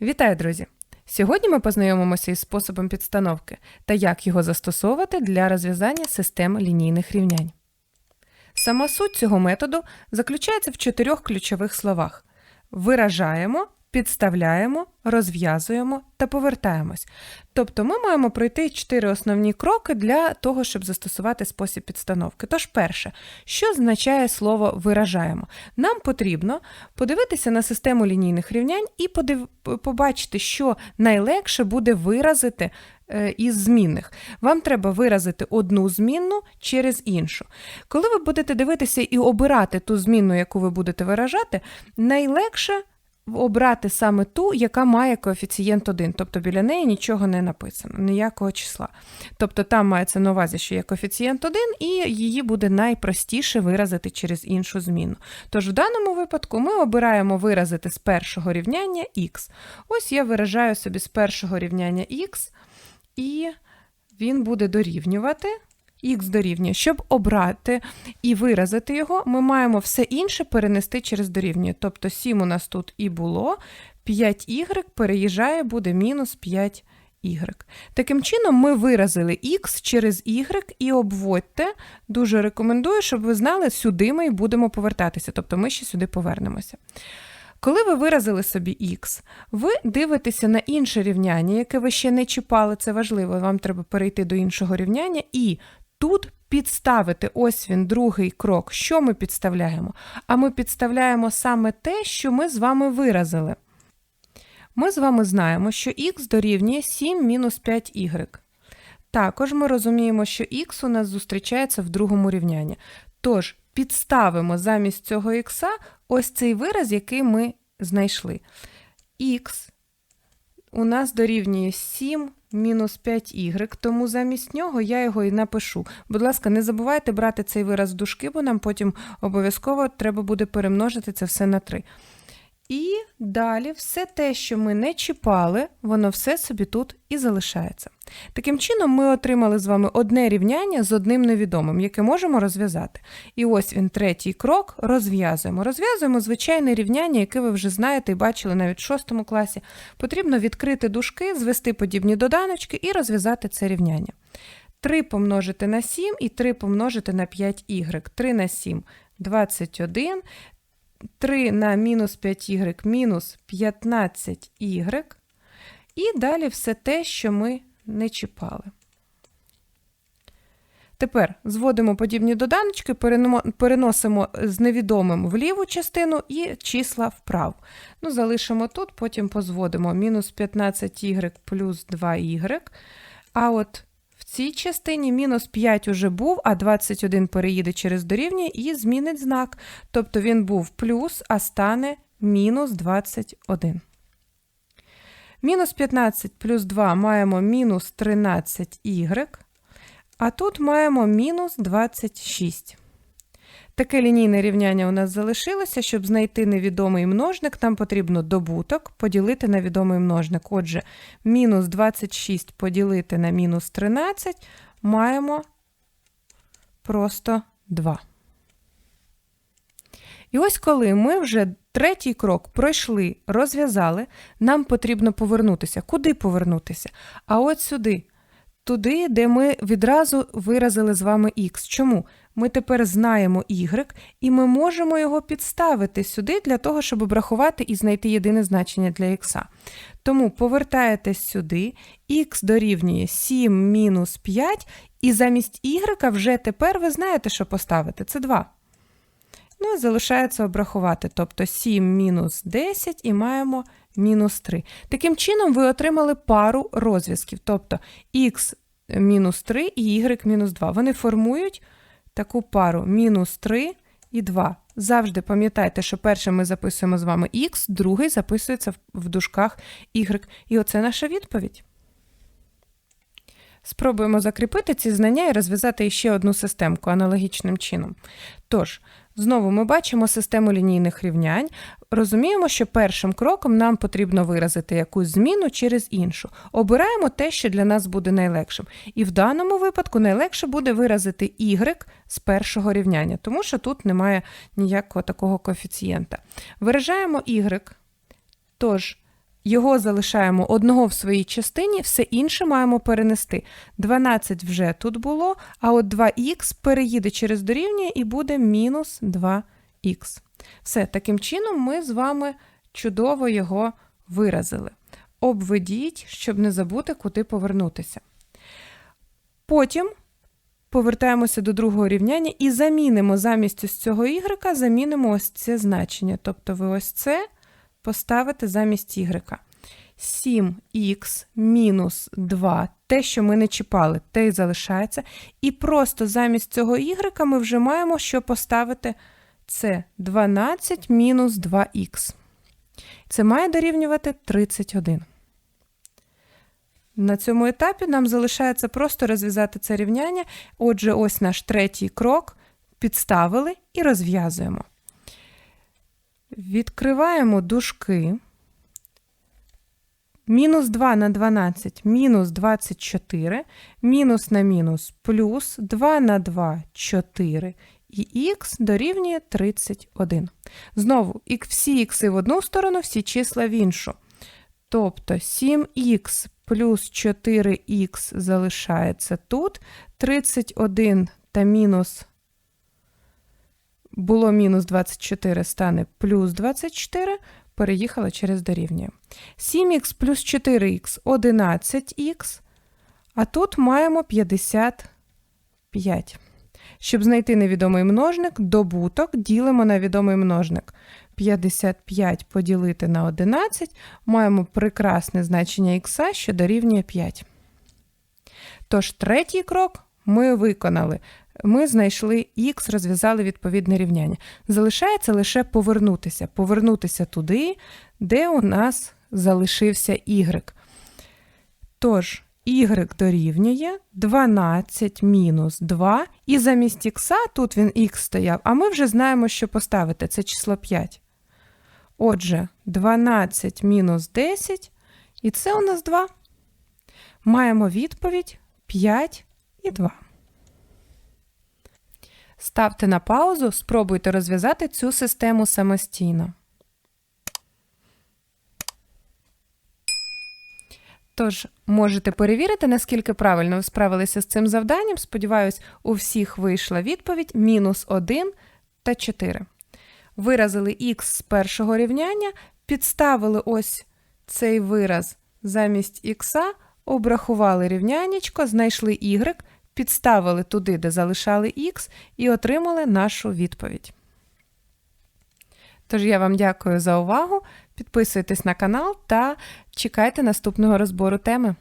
Вітаю, друзі! Сьогодні ми познайомимося із способом підстановки та як його застосовувати для розв'язання систем лінійних рівнянь. Сама суть цього методу заключається в чотирьох ключових словах: виражаємо, підставляємо, розв'язуємо та повертаємось. Тобто ми маємо пройти чотири основні кроки для того, щоб застосувати спосіб підстановки. Тож, перше, що означає слово виражаємо? Нам потрібно подивитися на систему лінійних рівнянь і подив... побачити, що найлегше буде виразити е, із змінних. Вам треба виразити одну змінну через іншу. Коли ви будете дивитися і обирати ту змінну, яку ви будете виражати, найлегше обрати саме ту, яка має коефіцієнт 1, тобто біля неї нічого не написано, ніякого числа. Тобто там мається на увазі, що є коефіцієнт 1, і її буде найпростіше виразити через іншу зміну. Тож в даному випадку ми обираємо виразити з першого рівняння х. Ось я виражаю собі з першого рівняння х, і він буде дорівнювати. Х дорівнює. Щоб обрати і виразити його, ми маємо все інше перенести через дорівнює. Тобто 7 у нас тут і було, 5y переїжджає, буде мінус 5y. Таким чином, ми виразили х через y і обводьте. Дуже рекомендую, щоб ви знали, сюди ми і будемо повертатися, тобто ми ще сюди повернемося. Коли ви виразили собі х, ви дивитеся на інше рівняння, яке ви ще не чіпали, це важливо, вам треба перейти до іншого рівняння, і тут підставити ось він другий крок. Що ми підставляємо? А ми підставляємо саме те, що ми з вами виразили. Ми з вами знаємо, що х дорівнює 7 мінус 5y. Також ми розуміємо, що х у нас зустрічається в другому рівнянні. Тож, підставимо замість цього х ось цей вираз, який ми знайшли. х у нас дорівнює 7 мінус 5y, тому замість нього я його і напишу. Будь ласка, не забувайте брати цей вираз в дужки, бо нам потім обов'язково треба буде перемножити це все на 3. І далі все те, що ми не чіпали, воно все собі тут і залишається. Таким чином, ми отримали з вами одне рівняння з одним невідомим, яке можемо розв'язати. І ось він, третій крок, розв'язуємо. Розв'язуємо звичайне рівняння, яке ви вже знаєте і бачили навіть в шостому класі. Потрібно відкрити дужки, звести подібні доданочки і розв'язати це рівняння. 3 помножити на 7 і 3 помножити на 5y. 3 на 7 21. 3 на мінус 5y мінус 15y. І далі все те, що ми не чіпали. Тепер зводимо подібні доданочки, переносимо з невідомим в ліву частину і числа вправо. Ну, Залишимо тут, потім позводимо мінус 15y плюс 2y. А от цій частині мінус 5 уже був, а 21 переїде через дорівнює і змінить знак. Тобто він був плюс, а стане мінус 21. Мінус 15 плюс 2 маємо мінус 13y, а тут маємо мінус 26. Таке лінійне рівняння у нас залишилося. Щоб знайти невідомий множник, нам потрібно добуток поділити на відомий множник. Отже, мінус 26 поділити на мінус 13 маємо просто 2. І ось коли ми вже третій крок пройшли, розв'язали, нам потрібно повернутися. Куди повернутися? А от сюди. Туди, де ми відразу виразили з вами х. Чому? Ми тепер знаємо y, і ми можемо його підставити сюди для того, щоб обрахувати і знайти єдине значення для х. Тому повертаєтесь сюди, х дорівнює 7 мінус 5, і замість y вже тепер ви знаєте, що поставити. Це 2. Ну, залишається обрахувати. Тобто 7 мінус 10 і маємо мінус 3. Таким чином, ви отримали пару розв'язків. Тобто х мінус 3 і y мінус 2. Вони формують таку пару мінус 3 і 2. Завжди пам'ятайте, що перше ми записуємо з вами х, другий записується в дужках y. І оце наша відповідь. Спробуємо закріпити ці знання і розв'язати ще одну системку аналогічним чином. Тож, Знову ми бачимо систему лінійних рівнянь. Розуміємо, що першим кроком нам потрібно виразити якусь зміну через іншу. Обираємо те, що для нас буде найлегшим. І в даному випадку найлегше буде виразити y з першого рівняння, тому що тут немає ніякого такого коефіцієнта. Виражаємо y. Тож, Його залишаємо одного в своїй частині, все інше маємо перенести. 12 вже тут було, а от 2х переїде через дорівнює і буде мінус 2х. Все, таким чином ми з вами чудово його виразили. Обведіть, щоб не забути, куди повернутися. Потім повертаємося до другого рівняння і замінимо замість ось цього y, замінимо ось це значення. Тобто ви ось це поставите замість y. 7х мінус 2, те, що ми не чіпали, те й залишається. І просто замість цього y ми вже маємо що поставити це 12 мінус 2х. Це має дорівнювати 31. На цьому етапі нам залишається просто розв'язати це рівняння. Отже, ось наш третій крок. Підставили і розв'язуємо. Відкриваємо дужки. Мінус 2 на 12 мінус 24, мінус на мінус плюс 2 на 2 4 і х дорівнює 31. Знову, всі ікси в одну сторону, всі числа в іншу. Тобто 7х плюс 4х залишається тут, 31 та мінус було мінус 24, стане плюс 24, переїхала через дорівнює. 7х плюс 4х 11х, а тут маємо 55. Щоб знайти невідомий множник, добуток ділимо на відомий множник. 55 поділити на 11, маємо прекрасне значення х, що дорівнює 5. Тож, третій крок ми виконали. Ми знайшли х, розв'язали відповідне рівняння. Залишається лише повернутися. Повернутися туди, де у нас залишився y. Тож, y дорівнює 12 мінус 2, і замість х тут він х стояв, а ми вже знаємо, що поставити це число 5. Отже, 12 мінус 10, і це у нас 2. Маємо відповідь 5 і 2. Ставте на паузу, спробуйте розв'язати цю систему самостійно. Тож, можете перевірити, наскільки правильно ви справилися з цим завданням. Сподіваюсь, у всіх вийшла відповідь мінус 1 та 4. Виразили х з першого рівняння, підставили ось цей вираз замість х, обрахували рівнянечко, знайшли y, підставили туди, де залишали Х, і отримали нашу відповідь. Тож я вам дякую за увагу. Підписуйтесь на канал та чекайте наступного розбору теми.